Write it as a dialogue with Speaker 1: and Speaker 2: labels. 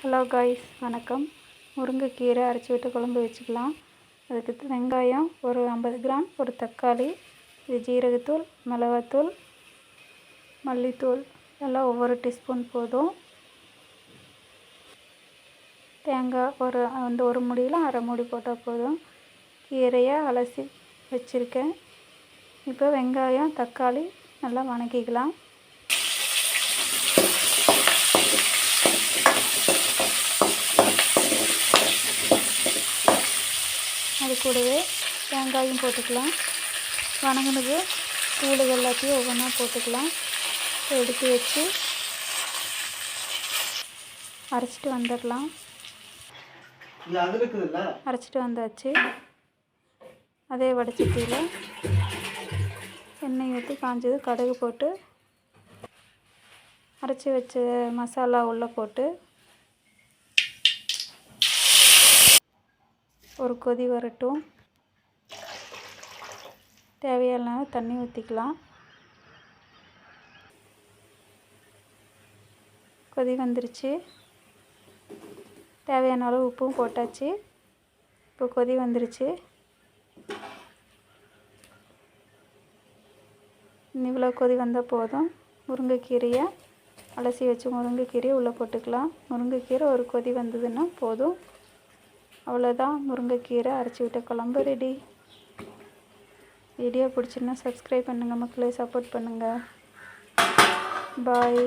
Speaker 1: Hello guys வணக்கம். முருங்கைக்கீரை அரைச்சி விட்டு குழம்பு வச்சுக்கலாம். அதுக்கு வெங்காயம் ஒரு ஐம்பது கிராம் ஒரு தக்காளி இது ஜீரகத்தூள் மிளகாத்தூள் மல்லித்தூள் எல்லாம் ஒவ்வொரு டீஸ்பூன் போதும். தேங்காய் ஒரு வந்து ஒரு முடியில் அரை மூடி போட்டால் போதும். கீரையை அலசி வச்சுருக்கேன். இப்போ வெங்காயம் தக்காளி நல்லா வணக்கிக்கலாம் அது கூடவே தேங்காயும் போட்டுக்கலாம். வணங்கினது தூள் எல்லாத்தையும் ஒவ்வொன்றா போட்டுக்கலாம். எடுத்து வச்சு அரைச்சிட்டு வந்துடலாம். அரைச்சிட்டு வந்தாச்சு. அதே வடச்சட்டியில் எண்ணெய் ஊற்றி காஞ்சது கடுகு போட்டு அரைச்சி வச்ச மசாலா உள்ளே போட்டு ஒரு கொதி வரட்டும். தேவையான தண்ணி ஊற்றிக்கலாம் கொதி வந்துருச்சு. தேவையான அளவு உப்பும் போட்டாச்சு. இப்போ கொதி வந்துருச்சு. இவ்வளோ கொதி வந்தால் போதும். முருங்கைக்கீரையை அலசி வச்சு முருங்கைக்கீரையை உள்ளே போட்டுக்கலாம். முருங்கைக்கீரை ஒரு கொதி வந்ததுன்னா போதும். அவ்வளோதான் முருங்கைக்கீரை அரைச்சி விட்ட குழம்பு ரெடி வீடியோ பிடிச்சிருந்தா சப்ஸ்கிரைப் பண்ணுங்கள் மக்களே சப்போர்ட் பண்ணுங்கள் பாய்